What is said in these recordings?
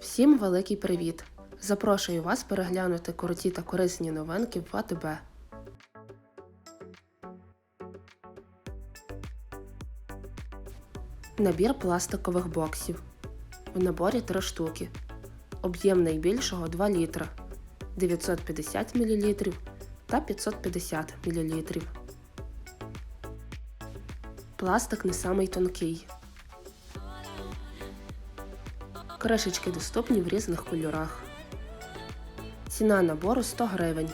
Всім великий привіт! Запрошую вас переглянути круті та корисні новинки в АТБ. Набір пластикових боксів. В наборі 3 штуки. Об'єм найбільшого 2 літра 950 мл та 550 мл. Пластик не самий тонкий. Кришечки доступні в різних кольорах. Ціна набору 100 гривень.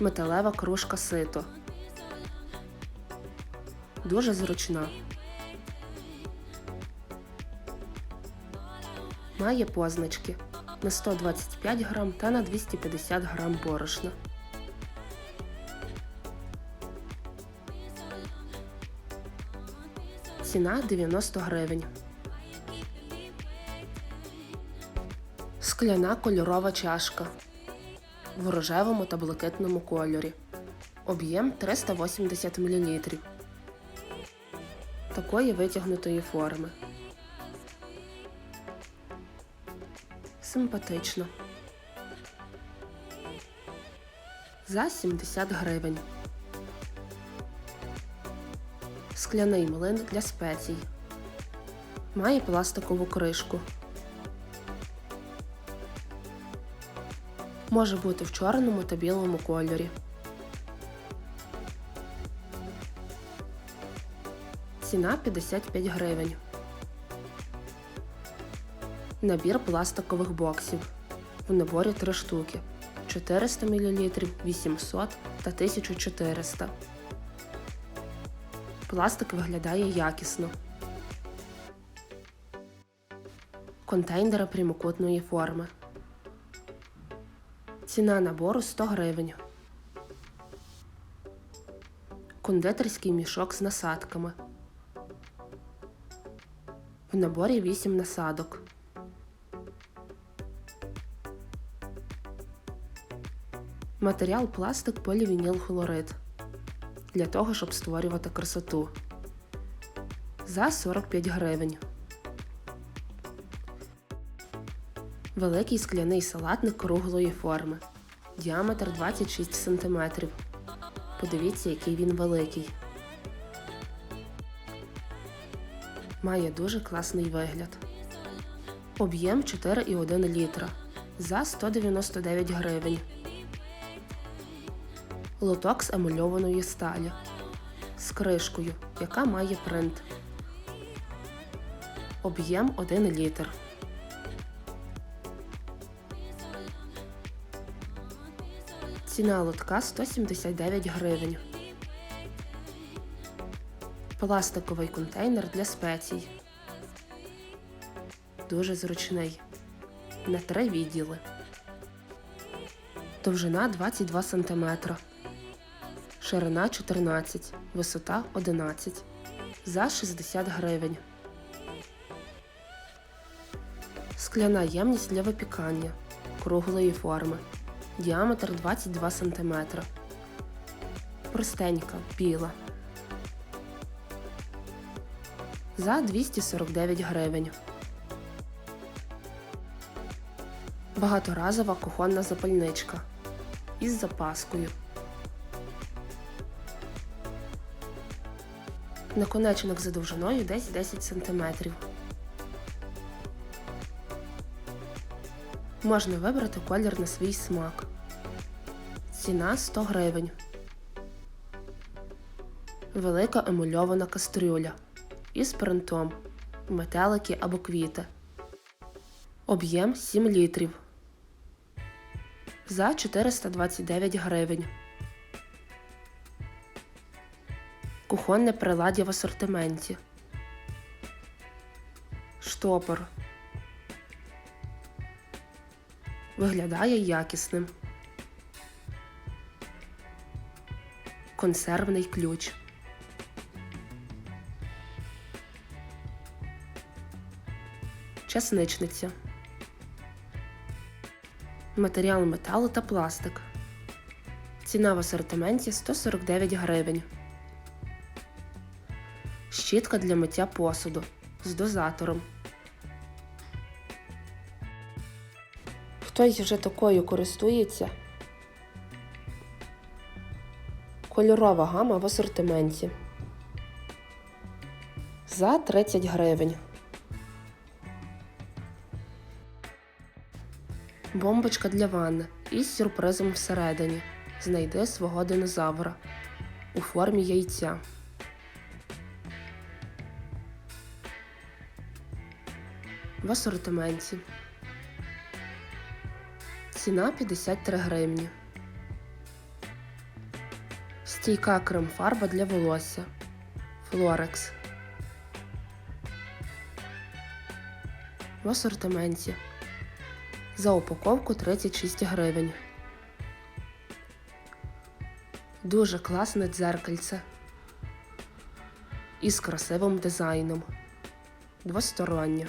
Металева кружка сито. Дуже зручна. Має позначки на 125 грам та на 250 грам борошна. Ціна 90 гривень. Скляна кольорова чашка в рожевому та блакитному кольорі. Об'єм 380 мл. Такої витягнутої форми. Симпатично. За 70 гривень. Скляний млин для спецій. Має пластикову кришку. Може бути в чорному та білому кольорі. Ціна 55 гривень. Набір пластикових боксів. В наборі 3 штуки 400 мл, 800 та 1400. Пластик виглядає якісно. Контейнери прямокутної форми. Ціна набору 100 гривень. Кондитерський мішок з насадками. В наборі 8 насадок. Матеріал пластик полівінілхлорид. Для того, щоб створювати красоту. За 45 гривень. Великий скляний салатник круглої форми. Діаметр 26 см. Подивіться, який він великий. Має дуже класний вигляд. Об'єм 4,1 літра за 199 гривень. Лоток з емульованої сталі. З кришкою, яка має принт. Об'єм 1 літр. Ціна лотка 179 гривень. Пластиковий контейнер для спецій. Дуже зручний. На три відділи. Довжина 22 см. Ширина 14, висота 11. За 60 гривень. Скляна ємність для випікання круглої форми. Діаметр 22 см. Простенька, біла. За 249 гривень. Багаторазова кухонна запальничка із запаскою. Наконечник за довжиною десь 10 см. Можна вибрати колір на свій смак. Ціна 100 гривень. Велика емульована кастрюля із принтом, метелики або квіти. Об'єм 7 літрів. За 429 гривень. Кухонне приладдя в асортименті. Штопор. Виглядає якісним. Консервний ключ. Часничниця. Матеріал металу та пластик. Ціна в асортименті 149 гривень. Щітка для миття посуду з дозатором. Хтось вже такою користується. Кольорова гама в асортименті. За 30 гривень. Бомбочка для ванни із сюрпризом всередині. Знайди свого динозавра у формі яйця. В асортименті. Ціна 53 гривні. Стійка крем-фарба для волосся. Флорекс. В асортименті. За упаковку 36 гривень. Дуже класне дзеркальце. Із красивим дизайном. Двостороннє.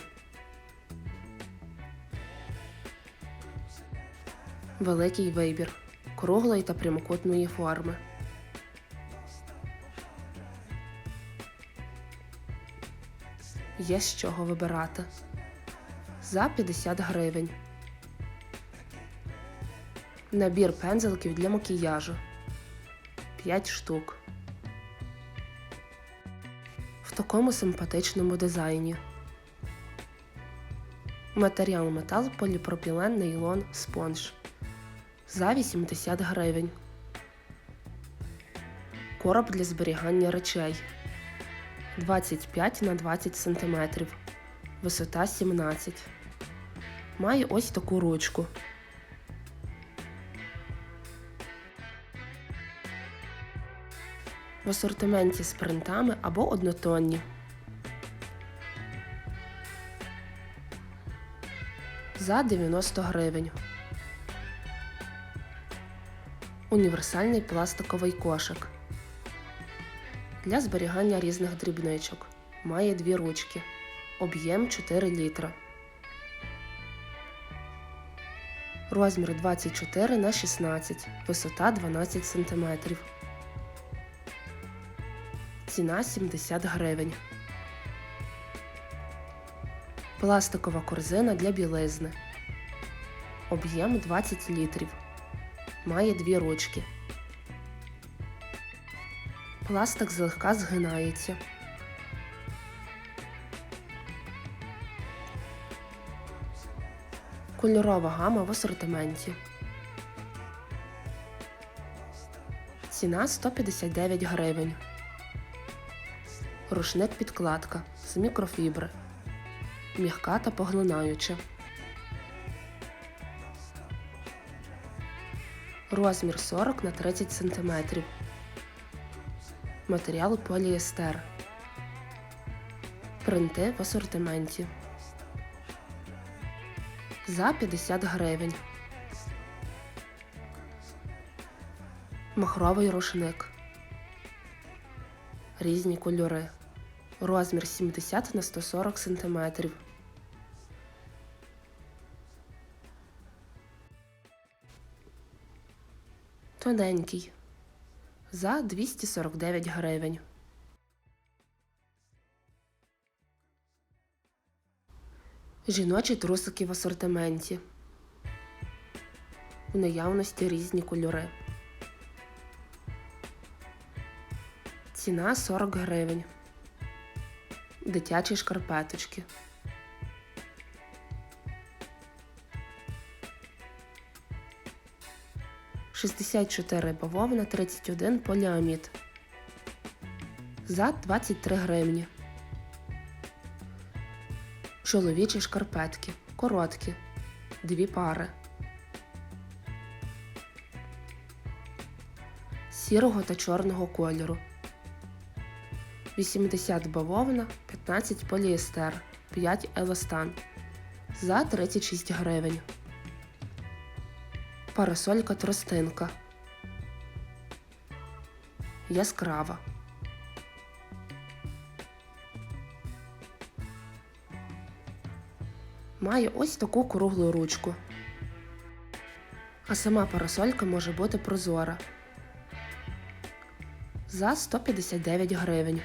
Великий вибір круглої та прямокутної форми. Є з чого вибирати. За 50 гривень. Набір пензелків для макіяжу. 5 штук. В такому симпатичному дизайні. Матеріал метал поліпропілен нейлон спонж за 80 гривень. Короб для зберігання речей 25 на 20 см. Висота 17. Має ось таку ручку. В асортименті з принтами або однотонні. За 90 гривень. Універсальний пластиковий кошик. Для зберігання різних дрібничок. Має дві ручки. Об'єм 4 літра. Розмір 24 на 16. Висота 12 см. Ціна 70 гривень. Пластикова корзина для білизни. Об'єм 20 літрів. Має дві ручки. Пластик злегка згинається. Кольорова гама в асортименті. Ціна 159 гривень. Рушник підкладка з мікрофібри. М'яка та поглинаюча. Розмір 40 на 30 см. Матеріал поліестер. Принти в асортименті. За 50 гривень. Махровий рушник. Різні кольори. Розмір 70 на 140 см. Тоненький. За 249 гривень. Жіночі трусики в асортименті. У наявності різні кольори. Ціна 40 гривень. Дитячі шкарпеточки. Шістдесят чотири бавовна, 31 поліамід. За 23 гривні. Чоловічі шкарпетки. Короткі. Дві пари. Сірого та чорного кольору. 80 бавовна, 15 поліестер, 5 еластан. За 36 гривень. Парасолька тростинка. Яскрава. Має ось таку круглу ручку. А сама парасолька може бути прозора. За 159 гривень.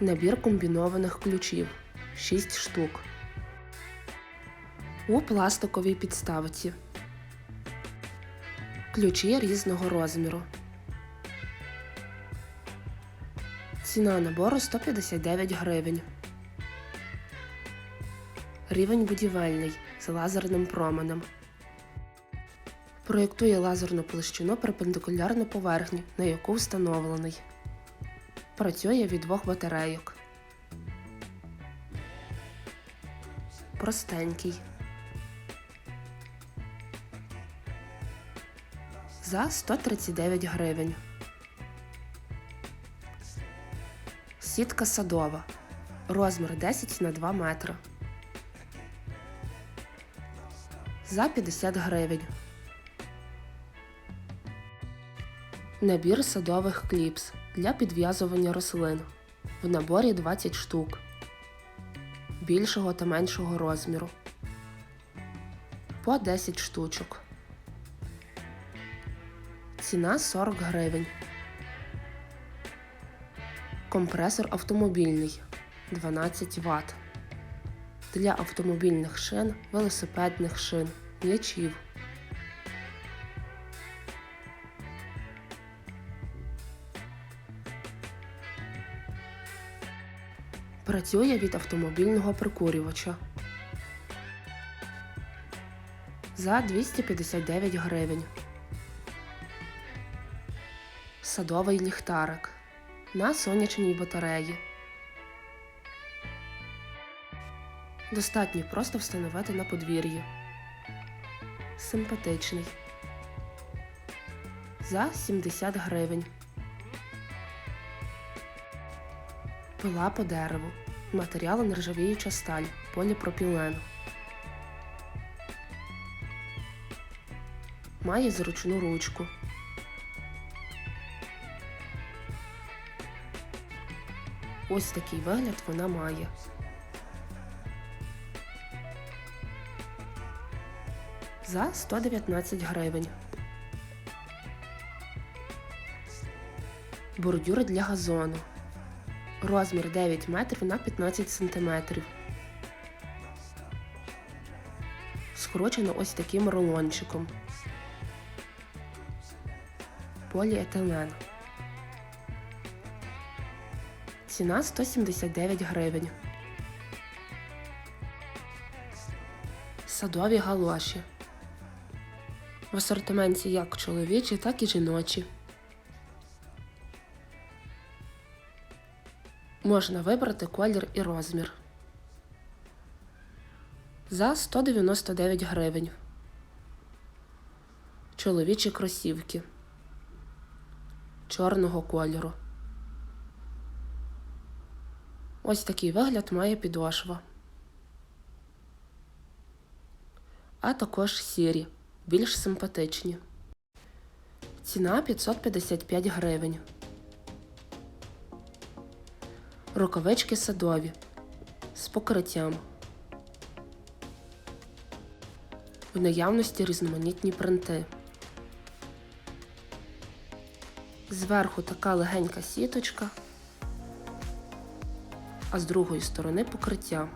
Набір комбінованих ключів 6 штук. У пластиковій підставці. Ключі різного розміру. Ціна набору 159 гривень. Рівень будівельний з лазерним променем. Проєктує лазерну площину перпендикулярно поверхні, на яку встановлений. Працює від двох батарейок. Простенький. За 139 гривень. Сітка садова. Розмір 10 на 2 метри. За 50 гривень. Набір садових кліпс для підв'язування рослин. В наборі 20 штук. Більшого та меншого розміру. По 10 штучок. Ціна 40 гривень. Компресор автомобільний 12 Вт. Для автомобільних шин, велосипедних шин, м'ячів. Працює від автомобільного прикурювача. За 259 гривень. Садовий ліхтарик на сонячній батареї. Достатньо просто встановити на подвір'ї. Симпатичний. За 70 гривень. Пила по дереву. Матеріал нержавіюча сталь. Поліпропілен. Має зручну ручку. Ось такий вигляд вона має. За 119 гривень. Бордюр для газону. Розмір 9 метрів на 15 сантиметрів. Скорочено ось таким рулончиком. Поліетилен. Ціна 179 гривень. Садові галоші. В асортименті як чоловічі, так і жіночі. Можна вибрати колір і розмір. За 199 гривень. Чоловічі кросівки чорного кольору. Ось такий вигляд має підошва. А також сірі, більш симпатичні. Ціна 555 гривень. Рукавички садові з покриттям. В наявності різноманітні принти. Зверху така легенька сіточка, а з другої сторони покриття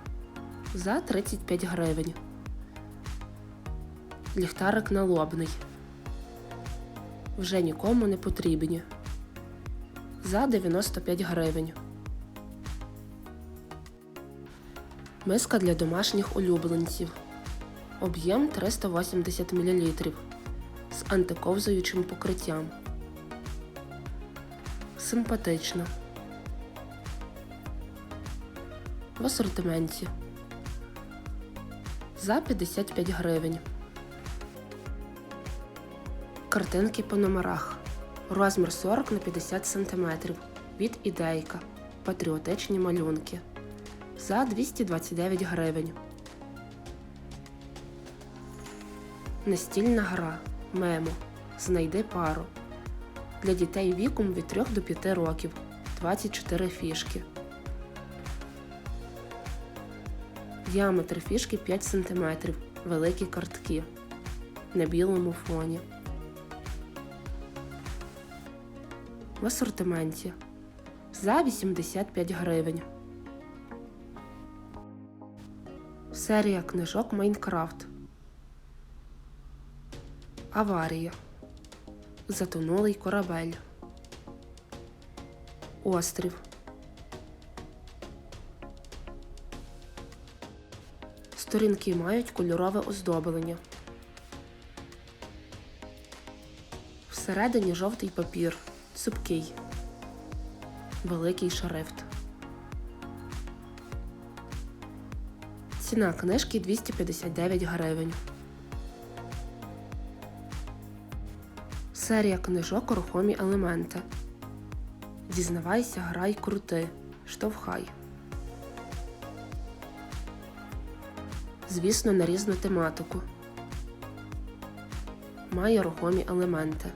за 35 гривень. Ліхтарик налобний. Вже нікому не потрібні. За 95 гривень. Миска для домашніх улюбленців. Об'єм 380 мл з антиковзуючим покриттям. Симпатично. В асортименті. За 55 гривень. Картинки по номерах. Розмір 40 на 50 см. Від ідейка. Патріотичні малюнки. За 229 гривень. Настільна гра. Мемо. Знайди пару. Для дітей віком від 3 до 5 років. 24 фішки. Діаметр фішки 5 см. Великі картки. На білому фоні. В асортименті. За 85 гривень. Серія книжок Майнкрафт. Аварія. Затонулий корабель. Острів. Сторінки мають кольорове оздоблення. Всередині жовтий папір. Цупкий. Великий шрифт. Ціна книжки 259 гривень. Серія книжок Рухомі елементи. Дізнавайся, грай, крути. Штовхай. Звісно, на різну тематику. Має рухомі елементи.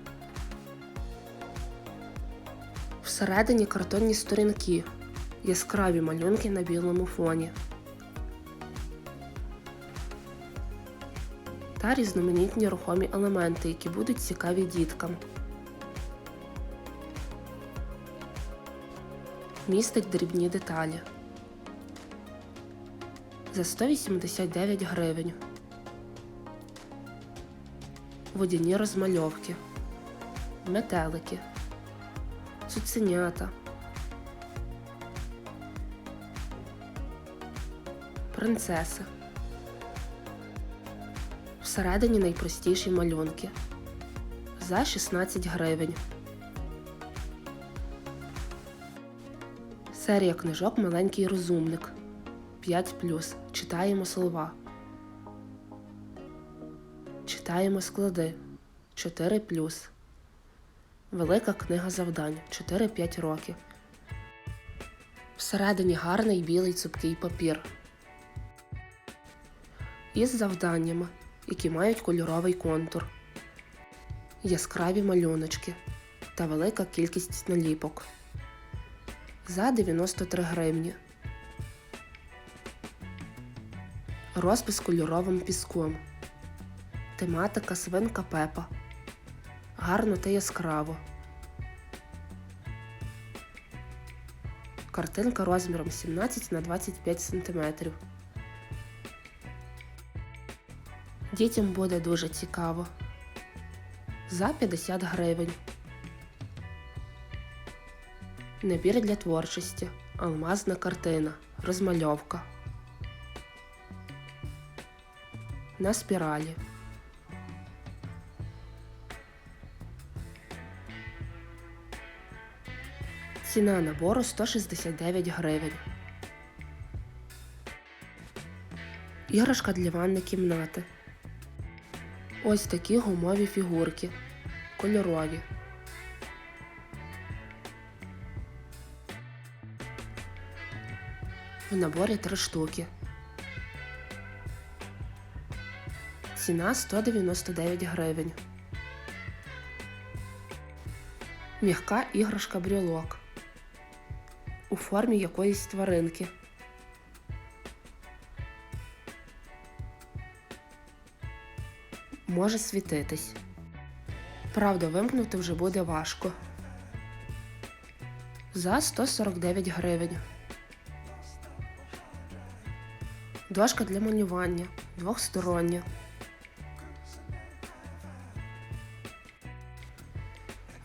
Всередині картонні сторінки. Яскраві малюнки на білому фоні. Та різноманітні рухомі елементи, які будуть цікаві діткам. Містить дрібні деталі. За 189 гривень. Водяні розмальовки. Метелики. Цуценята. Принцеси. Всередині найпростіші малюнки. За 16 гривень. Серія книжок Маленький розумник. 5 Читаємо слова. Читаємо склади. 4 Велика книга завдань 4-5 років. Всередині гарний білий цупкий папір. Із завданнями, які мають кольоровий контур, яскраві малюночки та велика кількість наліпок. За 93 гривні. Розпис кольоровим піском. Тематика свинка пепа. Гарно та яскраво. Картинка розміром 17 на 25 см. Дітям буде дуже цікаво. За 50 гривень. Набір для творчості. Алмазна картина. Розмальовка. На спіралі. Ціна набору 169 гривень. Іграшка для ванни кімнати. Ось такі гумові фігурки. Кольорові. В наборі три штуки. Ціна 199 гривень. М'яка іграшка брілок у формі якоїсь тваринки. Може світитись. Правда, вимкнути вже буде важко. За 149 гривень. Дошка для малювання двохстороння.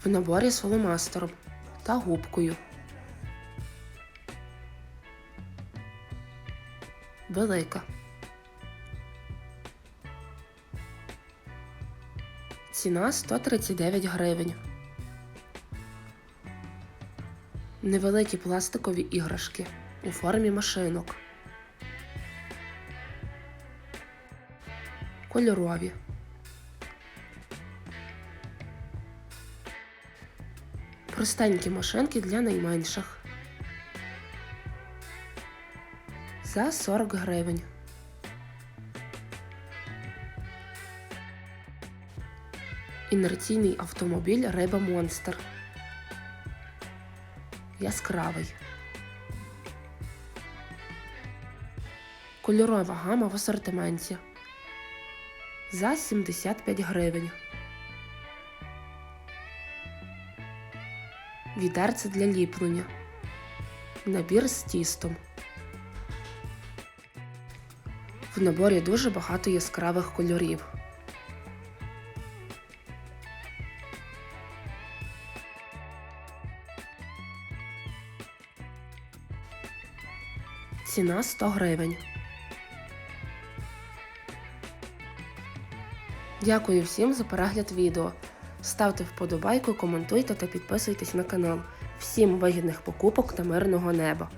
В наборі з фломастером та губкою. Велика. Ціна 139 гривень. Невеликі пластикові іграшки у формі машинок. Кольорові. Простенькі машинки для найменших. За 40 гривень. Інерційний автомобіль Риба Монстр. Яскравий. Кольорова гама в асортименті. За 75 гривень. Відерце для ліплення. Набір з тістом. В наборі дуже багато яскравих кольорів. Ціна 100 гривень. Дякую всім за перегляд відео. Ставте вподобайку, коментуйте та підписуйтесь на канал. Всім вигідних покупок та мирного неба!